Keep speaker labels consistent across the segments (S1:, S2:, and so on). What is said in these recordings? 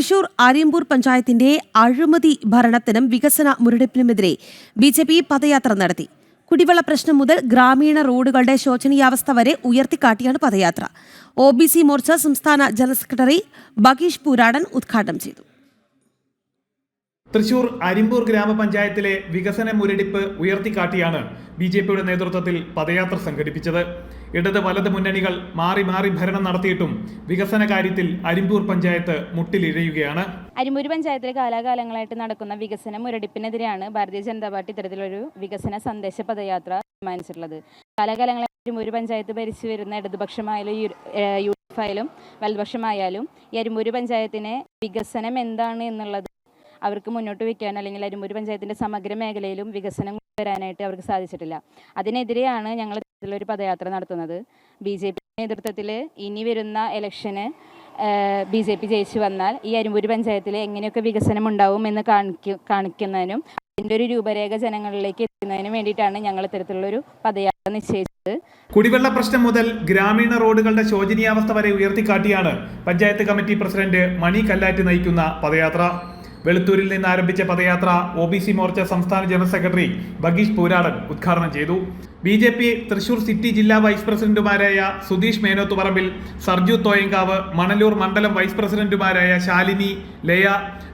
S1: തൃശൂർ ആര്യമ്പൂർ പഞ്ചായത്തിന്റെ അഴിമതി ഭരണത്തിനും വികസന മുരടിപ്പിനുമെതിരെ ബി ജെ പി പദയാത്ര നടത്തി. കുടിവെള്ള പ്രശ്നം മുതൽ ഗ്രാമീണ റോഡുകളുടെ ശോചനീയാവസ്ഥ വരെ ഉയർത്തിക്കാട്ടിയാണ് പദയാത്ര. ഒ ബി സി മോർച്ച സംസ്ഥാന ജനറൽ സെക്രട്ടറി ബഗീഷ് പൂരാടൻ ഉദ്ഘാടനം ചെയ്തു.
S2: തൃശൂർ അരിമ്പൂർ ഗ്രാമപഞ്ചായത്തിലെ വികസന മുരടിപ്പ് ഉയർത്തിക്കാട്ടിയാണ് ബി ജെ പിയുടെ നേതൃത്വത്തിൽ പദയാത്ര സംഘടിപ്പിച്ചത്. ഇടത് വലത് മുന്നണികൾ മാറി മാറി ഭരണം നടത്തിയിട്ടും വികസന കാര്യത്തിൽ അരിമ്പൂർ പഞ്ചായത്ത് മുട്ടിലിഴയുകയാണ്.
S3: അരിമ്പൂര് പഞ്ചായത്തിലെ കാലാകാലങ്ങളായിട്ട് നടക്കുന്ന വികസന മുരടിപ്പിനെതിരെയാണ് ഭാരതീയ ജനതാ പാർട്ടി ഇത്തരത്തിലൊരു വികസന സന്ദേശ പദയാത്ര തീരുമാനിച്ചിട്ടുള്ളത് കാലാകാലങ്ങളായി അരിമ്പൂര് പഞ്ചായത്ത് ഭരിച്ചു വരുന്ന ഇടതുപക്ഷമായാലും യു ഡി എഫ് ആയാലും വലതുപക്ഷമായാലും ഈ അരിമ്പൂര് പഞ്ചായത്തിനെ വികസനം എന്താണ് എന്നുള്ളത് അവർക്ക് മുന്നോട്ട് വയ്ക്കാൻ അല്ലെങ്കിൽ അരിമ്പൂര് പഞ്ചായത്തിന്റെ സമഗ്ര മേഖലയിലും വികസനം കൊണ്ടുവരാനായിട്ട് അവർക്ക് സാധിച്ചിട്ടില്ല. അതിനെതിരെയാണ് ഞങ്ങൾ ഒരു പദയാത്ര നടത്തുന്നത്. ബി ജെ പി നേതൃത്വത്തിൽ ഇനി വരുന്ന ഇലക്ഷന് ബി ജെ പി ജയിച്ചു വന്നാൽ ഈ അരിമ്പൂര് പഞ്ചായത്തിൽ എങ്ങനെയൊക്കെ വികസനം ഉണ്ടാവും എന്ന് കാണിക്കും കാണിക്കുന്നതിനും അതിന്റെ ഒരു രൂപരേഖ ജനങ്ങളിലേക്ക് എത്തുന്നതിനും വേണ്ടിയിട്ടാണ് ഞങ്ങൾ ഇത്തരത്തിലുള്ളൊരു പദയാത്ര നിശ്ചയിച്ചത്.
S2: കുടിവെള്ള പ്രശ്നം മുതൽ ഗ്രാമീണ റോഡുകളുടെ ശോചനീയാവസ്ഥ വരെ ഉയർത്തിക്കാട്ടിയാണ് പഞ്ചായത്ത് കമ്മിറ്റി പ്രസിഡന്റ് മണി കല്ലാറ്റ് നയിക്കുന്ന പദയാത്ര. വെളുത്തൂരിൽ നിന്ന് ആരംഭിച്ച പദയാത്ര ഒ ബി സി മോർച്ച സംസ്ഥാന ജനറൽ സെക്രട്ടറി ബഗീഷ് പൂരാടൻ ഉദ്ഘാടനം ചെയ്തു. B J P Thrissur city ജില്ലാ വൈസ് പ്രസിഡന്റുമാരായ സുധീഷ് മേനോത്ത് പറമ്പിൽ സർജു തോയങ്കാവ് മണലൂർ മണ്ഡലം വൈസ് പ്രസിഡന്റുമാരായ ശാലിനി ലയ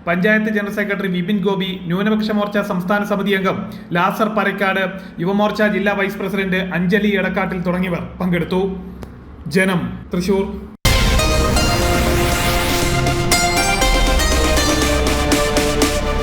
S2: പഞ്ചായത്ത് ജനറൽ സെക്രട്ടറി വിപിൻ ഗോപി ന്യൂനപക്ഷ മോർച്ച സംസ്ഥാന സമിതി അംഗം ലാസർ പരക്കാട് യുവമോർച്ച ജില്ലാ വൈസ് പ്രസിഡന്റ് അഞ്ജലി എടക്കാട്ടിൽ തുടങ്ങിയവർ പങ്കെടുത്തു. ജനം തൃശൂർ